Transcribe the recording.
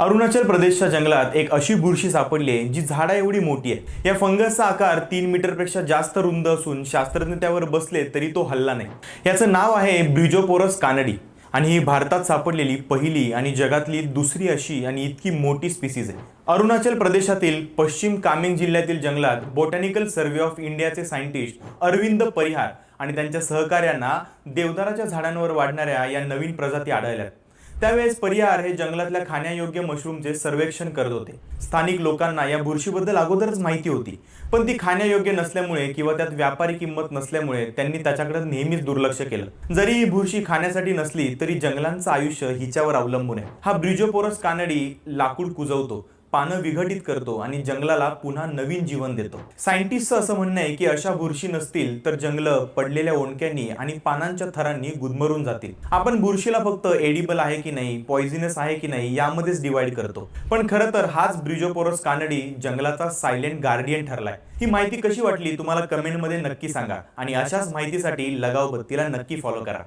अरुणाचल प्रदेशच्या जंगलात एक अशी बुरशी सापडली आहे जी झाडा एवढी मोठी आहे. या फंगसचा आकार तीन मीटरपेक्षा जास्त रुंद असून शास्त्रज्ञ त्यावर बसले तरी तो हल्ला नाही. याचं नाव आहे ब्रिजोपोरस कानडी आणि ही भारतात सापडलेली पहिली आणि जगातली दुसरी अशी आणि इतकी मोठी स्पीसीज आहे. अरुणाचल प्रदेशातील पश्चिम कामेंग जिल्ह्यातील जंगलात बॉटॅनिकल सर्वे ऑफ इंडियाचे सायंटिस्ट अरविंद परिहार आणि त्यांच्या सहकार्यांना देवदाराच्या झाडांवर वाढणाऱ्या या नवीन प्रजाती आढळल्यात. त्यावेळेस परिहार हे जंगलातल्या खाण्यायोग्य मशरूमचे सर्वेक्षण करत होते. स्थानिक लोकांना या बुरशीबद्दल अगोदरच माहिती होती. पण ती खाण्यायोग्य नसल्यामुळे किंवा त्यात व्यापारी किंमत नसल्यामुळे त्यांनी त्याच्याकडे नेहमीच दुर्लक्ष केलं. जरी ही बुरशी खाण्यासाठी नसली तरी जंगलांचं आयुष्य हिच्यावर अवलंबून आहे. हा ब्रिजोपोरस कानडी लाकूड कुजवतो. पानं विघटित करतो आणि जंगलाला पुन्हा नवीन जीवन देतो. सायंटिस्टचं असं म्हणणं आहे की अशा बुरशी नसतील तर जंगलं पडलेल्या ओंडक्यांनी आणि पानांच्या थरांनी गुदमरून जातील. आपण बुरशीला फक्त एडिबल आहे की नाही पॉइझिनस आहे की नाही यामध्येच डिवाइड करतो. पण खरं तर हाच ब्रिजोपोरस कानडी जंगलाचा सायलेंट गार्डियन ठरलाय. ही माहिती कशी वाटली तुम्हाला कमेंटमध्ये नक्की सांगा आणि अशाच माहितीसाठी लगाव बत्तीला नक्की फॉलो करा.